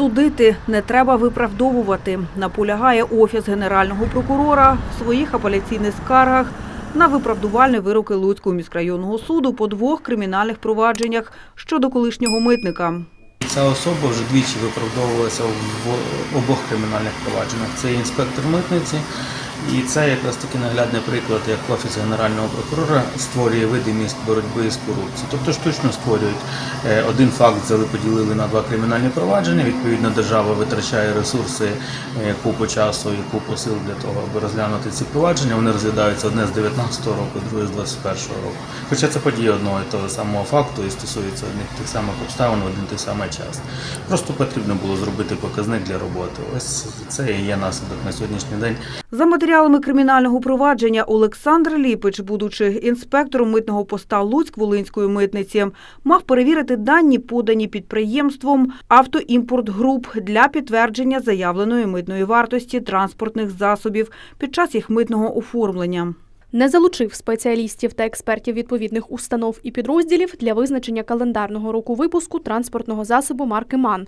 Судити не треба виправдовувати, наполягає офіс генерального прокурора в своїх апеляційних скаргах на виправдувальні вироки Луцького міськрайонного суду по двох кримінальних провадженнях щодо колишнього митника. Ця особа вже двічі виправдовувалася в обох кримінальних провадженнях. Це інспектор митниці, і це якраз таки наглядний приклад, як офіс генерального прокурора створює видимість боротьби з корупцією. Тобто штучно створюють Е, один факт, поділили на два кримінальні провадження. Відповідно, держава витрачає ресурси, е, купу часу і купу сил для того, аби розглянути ці провадження. Вони розглядаються одне з 19-го року, друге з 21-го року. Хоча це події одного і того самого факту і стосуються одних тих самих обставин один той самий час. Просто потрібно було зробити показник для роботи. Ось це і є наслідок на сьогоднішній день. За матеріалами кримінального провадження Олександр Ліпич, будучи інспектором митного поста Луцьк-Волинської митниці, мав перевірити дані, подані підприємством «Автоімпорт-груп» для підтвердження заявленої митної вартості транспортних засобів під час їх митного оформлення. Не залучив спеціалістів та експертів відповідних установ і підрозділів для визначення календарного року випуску транспортного засобу марки МАН.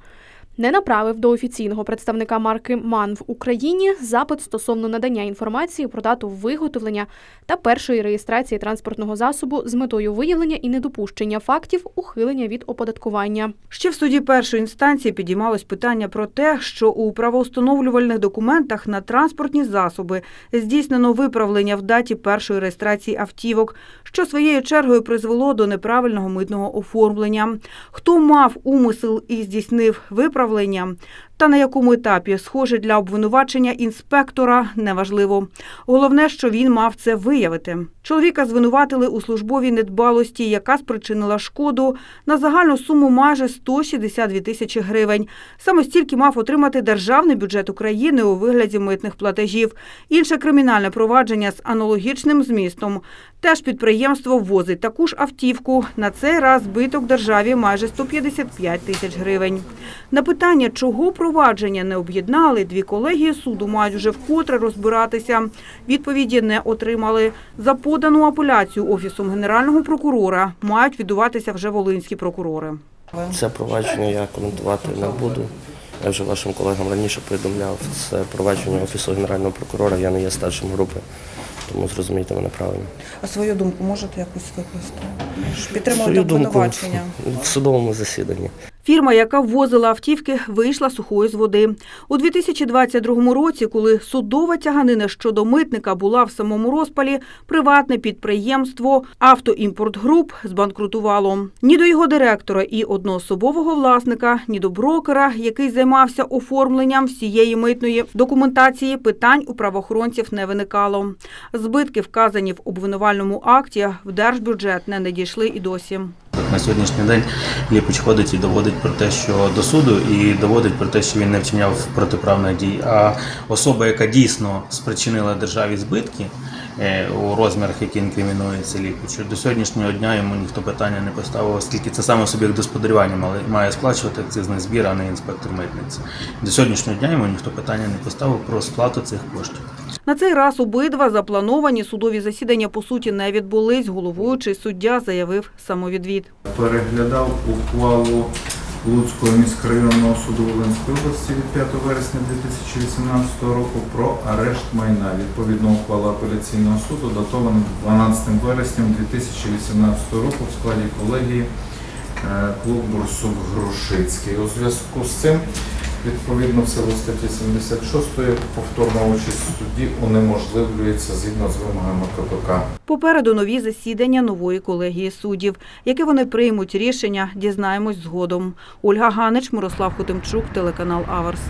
Не направив до офіційного представника марки МАН в Україні запит стосовно надання інформації про дату виготовлення та першої реєстрації транспортного засобу з метою виявлення і недопущення фактів ухилення від оподаткування. Ще в суді першої інстанції підіймалось питання про те, що у правоустановлювальних документах на транспортні засоби здійснено виправлення в даті першої реєстрації автівок, що своєю чергою призвело до неправильного митного оформлення. Хто мав умисел і здійснив виправлення, виправлення та на якому етапі, схоже, для обвинувачення інспектора неважливо. Головне, що він мав це виявити. Чоловіка звинуватили у службовій недбалості, яка спричинила шкоду на загальну суму майже 162 тисячі гривень. Саме стільки мав отримати державний бюджет України у вигляді митних платежів. Інше кримінальне провадження з аналогічним змістом. Теж підприємство ввозить таку ж автівку. На цей раз збиток державі майже 155 тисяч гривень. На питання, чого провадження не об'єднали, дві колегії суду мають вже вкотре розбиратися. Відповіді не отримали. За подану апеляцію Офісом Генерального прокурора мають відбуватися вже волинські прокурори. Це провадження я коментувати не буду. Я вже вашим колегам раніше повідомляв. Це провадження Офісу Генерального прокурора, я не є старшим групи, тому зрозумійте мене правильно. А свою думку можете якось викласти? Підтримувати обвинувачення. в судовому засіданні. Фірма, яка ввозила автівки, вийшла сухою з води. У 2022 році, коли судова тяганина щодо митника була в самому розпалі, приватне підприємство «Автоімпортгруп» збанкрутувало. Ні до його директора і одноособового власника, ні до брокера, який займався оформленням всієї митної документації, питань у правоохоронців не виникало. Збитки, вказані в обвинувальному акті, в держбюджет не надійшли і досі. На сьогоднішній день Ліпич ходить і доводить про те, що до суду, і доводить про те, що він не вчиняв протиправних дій. А особа, яка дійсно спричинила державі збитки у розмірах, які інкримінується Ліпичу, до сьогоднішнього дня йому ніхто питання не поставив, оскільки це саме собі як господарювання мали- має сплачувати акцизний збір, а не інспектор митниці. До сьогоднішнього дня йому ніхто питання не поставив про сплату цих коштів. На цей раз обидва заплановані судові засідання по суті не відбулись. Головуючий суддя заявив самовідвід. переглядав ухвалу Луцького міськрайонного суду Волинської області від 5 вересня 2018 року про арешт майна. Відповідно, ухвала апеляційного суду датована 12 вересня 2018 року в складі колегії е, клуб Бурсук Грушицький. У зв'язку з цим, відповідно, в силу статті 76 повторна участь судді унеможливлюється згідно з вимогами КПК. Попереду нові засідання нової колегії суддів. Яке вони приймуть рішення, дізнаємось згодом. Ольга Ганич, Мирослав Хотимчук, телеканал Аверс.